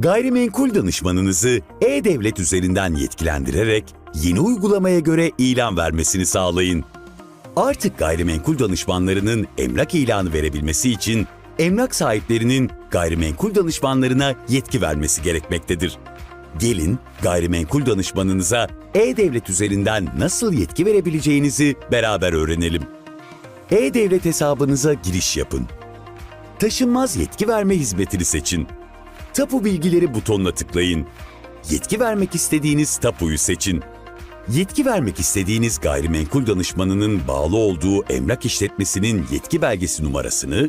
Gayrimenkul danışmanınızı e-devlet üzerinden yetkilendirerek yeni uygulamaya göre ilan vermesini sağlayın. Artık gayrimenkul danışmanlarının emlak ilanı verebilmesi için emlak sahiplerinin gayrimenkul danışmanlarına yetki vermesi gerekmektedir. Gelin gayrimenkul danışmanınıza e-devlet üzerinden nasıl yetki verebileceğinizi beraber öğrenelim. E-devlet hesabınıza giriş yapın. Taşınmaz yetki verme hizmetini seçin. Tapu bilgileri butonuna tıklayın. Yetki vermek istediğiniz tapuyu seçin. Yetki vermek istediğiniz gayrimenkul danışmanının bağlı olduğu emlak işletmesinin yetki belgesi numarasını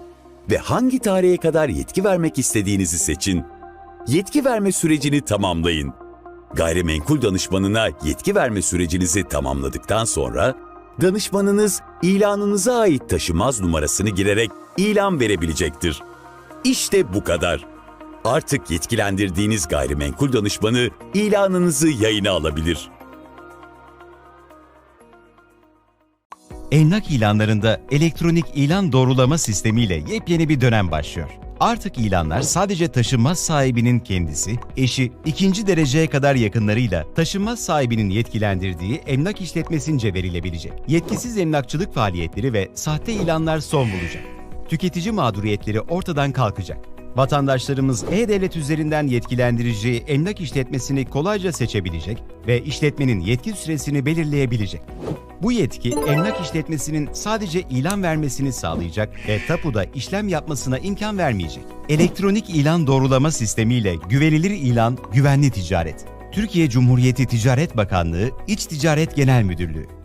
ve hangi tarihe kadar yetki vermek istediğinizi seçin. Yetki verme sürecini tamamlayın. Gayrimenkul danışmanına yetki verme sürecinizi tamamladıktan sonra danışmanınız ilanınıza ait taşımaz numarasını girerek ilan verebilecektir. İşte bu kadar. Artık yetkilendirdiğiniz gayrimenkul danışmanı ilanınızı yayına alabilir. Emlak ilanlarında elektronik ilan doğrulama sistemiyle yepyeni bir dönem başlıyor. Artık ilanlar sadece taşınmaz sahibinin kendisi, eşi, ikinci dereceye kadar yakınlarıyla taşınmaz sahibinin yetkilendirdiği emlak işletmesince verilebilecek. Yetkisiz emlakçılık faaliyetleri ve sahte ilanlar son bulacak. Tüketici mağduriyetleri ortadan kalkacak. Vatandaşlarımız e-devlet üzerinden yetkilendireceği emlak işletmesini kolayca seçebilecek ve işletmenin yetki süresini belirleyebilecek. Bu yetki emlak işletmesinin sadece ilan vermesini sağlayacak ve tapuda işlem yapmasına imkan vermeyecek. Elektronik ilan doğrulama sistemiyle güvenilir ilan, güvenli ticaret. Türkiye Cumhuriyeti Ticaret Bakanlığı, İç Ticaret Genel Müdürlüğü